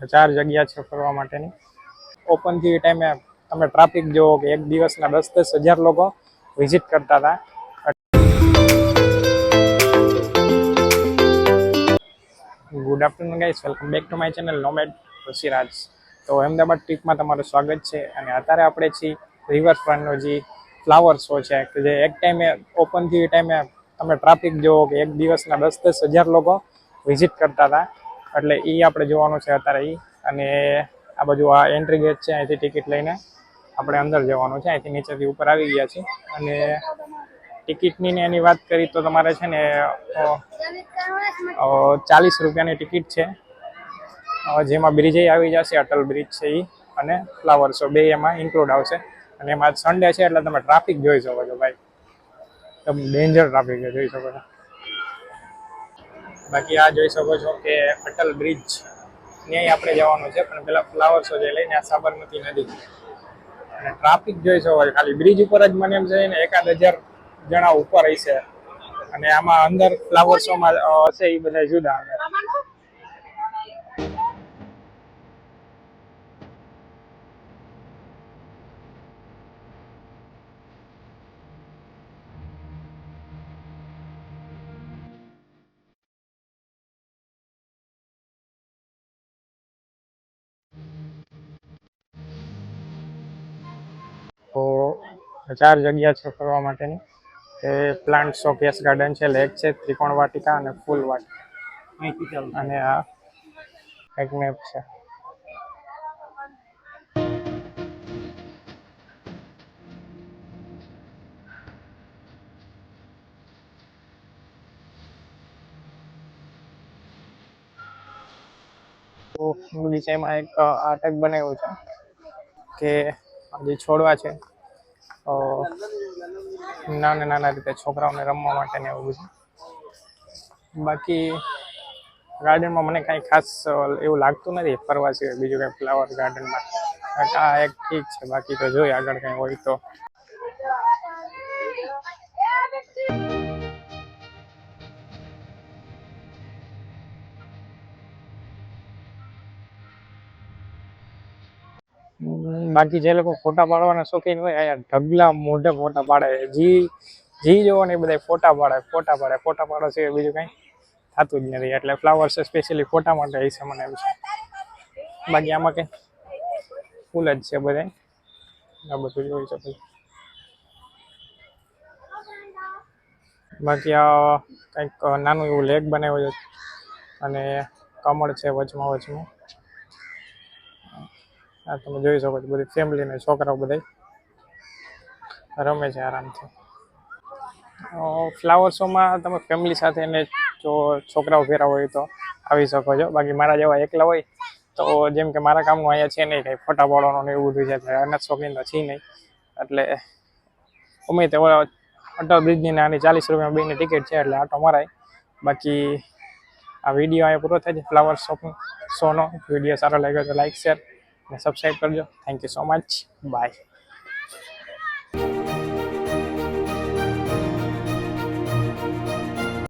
ચાર જગ્યા છે ફરવા માટેની. ઓપનથી એ ટાઈમે તમે ટ્રાફિક જોવો કે એક દિવસના દસ દસ હજાર લોકો વિઝિટ કરતા હતા. Good afternoon guys welcome back to my channel nomad Rishiraj તો અહેમદાબાદ ટ્રીપમાં તમારું સ્વાગત છે અને અત્યારે આપણે છીએ રિવરફ્રન્ટનો જે ફ્લાવર શો છે, કે જે એક ટાઈમે ઓપનથી એ ટાઈમે તમે ટ્રાફિક જોવો કે એક દિવસના દસ દસ હજાર લોકો વિઝિટ કરતા હતા. એટલે એ આપણે જોવાનું છે અત્યારે એ અને આ બાજુ આ એન્ટ્રી ગેટ છે, અહીંથી ટિકિટ લઈને આપણે અંદર જવાનું છે. અહીંથી નીચેથી ઉપર આવી ગયા છીએ. અને ટિકિટની ને એની વાત કરી તો તમારે છે ને ચાલીસ રૂપિયાની ટિકિટ છે. જેમાં બ્રિજે આવી જશે, અટલ બ્રિજ છે એ અને ફ્લાવર શો બે એમાં ઇન્ક્લુડ આવશે. અને એમાં સન્ડે છે એટલે તમે ટ્રાફિક જોઈ શકો છો ભાઈ. તમે ડેન્જર ટ્રાફિક જોઈ શકો છો. બાકી આ જોઈ શકો છો કે અટલ બ્રિજ ન્યાય આપણે જવાનું છે, પણ પેલા ફ્લાવર શો જે લઈને આ સાબરમતી નદી. અને ટ્રાફિક જોઈ શકો છો, ખાલી બ્રિજ ઉપર જ મને એમ છે ને એકાદ હજાર જણા ઉપર હશે. અને આમાં અંદર ફ્લાવર શોમાં હશે એ બધા જુદા. તો ચાર જગ્યા છે ફરવા માટેની. એ પ્લાન્ટ શોકેસ ગાર્ડન છે લેક છે ત્રિકોણ વાટિકા અને ફૂલ વાટિકા. અને આ એક મેપ છે. તો બગીચામાં એક આટક બનાવ્યું છે કે જે છોડવા છે. નાના નાના રીતે છોકરાઓને રમવા માટે ને એવું બધું. બાકી ગાર્ડનમાં મને કાંઈ ખાસ એવું લાગતું નથી. ફરવા સિવાય બીજું કાંઈ ફ્લાવર ગાર્ડનમાં આ એક ઠીક છે. બાકી તો જોઈએ આગળ કંઈ હોય તો. બાકી જે લોકો ફોટા પાડવાના શોખીન હોય, અહીંયા ઢગલા મોઢે ફોટા પાડે જી જી જોવો ને એ બધા ફોટા પાડે ફોટા પાડે, ફોટા પાડો છે બીજું કંઈ થતું જ નથી. એટલે ફ્લાવર્સ સ્પેશિયલી ફોટા માટે હશે મને એવું છે. બાકી આમાં કંઈ ફૂલ જ છે બધા આ બધું જોઈ શકો બાકી આ કંઈક નાનું એવું લેક બનાવ્યું છે અને કમળ છે વચમાં વચમાં. આ તમે જોઈ શકો છો બધી ફેમિલીને છોકરાઓ બધા રમે છે આરામથી. ફ્લાવર શોમાં તમે ફેમિલી સાથે ને જો છોકરાઓ ફેરા હોય તો આવી શકો છો. બાકી મારા જેવા એકલા હોય તો જેમ કે મારા કામનું અહીંયા છે નહીં કંઈ, ફોટા પાડવાનો ને એવું બધું છે અનાજ શોખીન તો છે નહીં. એટલે અમે તે અટલ બ્રિજની નાની ચાલીસ રૂપિયા બેની ટિકિટ છે એટલે આટો મરાય. બાકી આ વીડિયો અહીંયા પૂરો થાય છે. ફ્લાવર શોપનો શોનો વીડિયો સારો લાગ્યો તો લાઈક શેર અને સબસ્ક્રાઈબ કરજો. Thank you so much bye